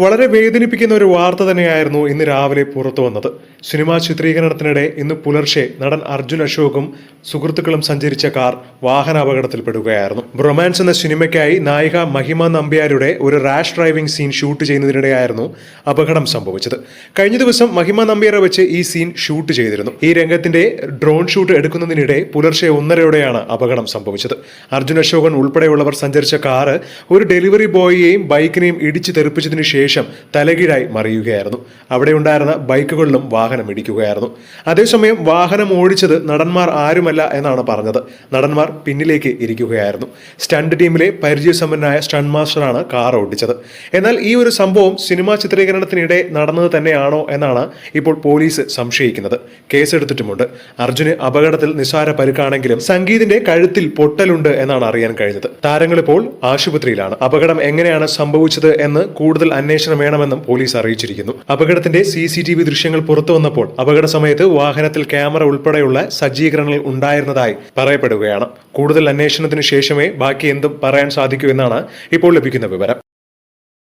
വളരെ വേദനിപ്പിക്കുന്ന ഒരു വാർത്ത തന്നെയായിരുന്നു ഇന്ന് രാവിലെ പുറത്തു വന്നത്. സിനിമാ ചിത്രീകരണത്തിനിടെ ഇന്ന് പുലർച്ചെ നടൻ അർജുൻ അശോകും സുഹൃത്തുക്കളും സഞ്ചരിച്ച കാർ വാഹന അപകടത്തിൽപ്പെടുകയായിരുന്നു ബ്രൊമാൻസ് എന്ന സിനിമയ്ക്കായി നായിക മഹിമ നമ്പ്യാരുടെ ഒരു റാഷ് ഡ്രൈവിംഗ് സീൻ ഷൂട്ട് ചെയ്യുന്നതിനിടെയായിരുന്നു അപകടം സംഭവിച്ചത്. കഴിഞ്ഞ ദിവസം മഹിമ നമ്പ്യാരെ വെച്ച് ഈ സീൻ ഷൂട്ട് ചെയ്തിരുന്നു. ഈ രംഗത്തിന്റെ ഡ്രോൺ ഷൂട്ട് എടുക്കുന്നതിനിടെ പുലർച്ചെ ഒന്നരയോടെയാണ് അപകടം സംഭവിച്ചത്. അർജുൻ അശോകൻ ഉൾപ്പെടെയുള്ളവർ സഞ്ചരിച്ച കാർ ഒരു ഡെലിവറി ബോയിയെയും ബൈക്കിനെയും ഇടിച്ചു തെറിപ്പിച്ചതിനു ശേഷം തലകീഴായി മറിയുകയായിരുന്നു. അവിടെ ഉണ്ടായിരുന്ന ബൈക്കുകളിലും വാഹനം ഇടിക്കുകയായിരുന്നു. അതേസമയം വാഹനം ഓടിച്ചത് നടന്മാർ ആരുമല്ല എന്നാണ് പറഞ്ഞത്. നടന്മാർ പിന്നിലേക്ക് ഇരിക്കുകയായിരുന്നു. സ്റ്റണ്ട് ടീമിലെ പരിചയസമ്പന്നനായ സ്റ്റണ്ട് മാസ്റ്ററാണ് കാർ ഓടിച്ചത്. എന്നാൽ ഈ ഒരു സംഭവം സിനിമാ ചിത്രീകരണത്തിനിടെ നടന്നത് തന്നെയാണോ എന്നാണ് ഇപ്പോൾ പോലീസ് സംശയിക്കുന്നത്. കേസെടുത്തിട്ടുമുണ്ട്. അർജുന് അപകടത്തിൽ നിസ്സാര പരുക്കാണെങ്കിലും സംഗീതിന്റെ കഴുത്തിൽ പൊട്ടലുണ്ട് എന്നാണ് അറിയാൻ കഴിഞ്ഞത്. താരങ്ങളിപ്പോൾ ആശുപത്രിയിലാണ്. അപകടം എങ്ങനെയാണ് സംഭവിച്ചത് എന്ന് കൂടുതൽ അന്വേഷണം വേണമെന്നും പോലീസ് അറിയിച്ചിരിക്കുന്നു. അപകടത്തിന്റെ സി സി ടി വി ദൃശ്യങ്ങൾ പുറത്തു വന്നപ്പോൾ അപകട സമയത്ത് വാഹനത്തിൽ ക്യാമറ ഉൾപ്പെടെയുള്ള സജ്ജീകരണങ്ങൾ ഉണ്ടായിരുന്നതായി പറയപ്പെടുകയാണ്. കൂടുതൽ അന്വേഷണത്തിന് ശേഷമേ ബാക്കി എന്തും പറയാൻ സാധിക്കൂ എന്നാണ് ഇപ്പോൾ ലഭിക്കുന്ന വിവരം.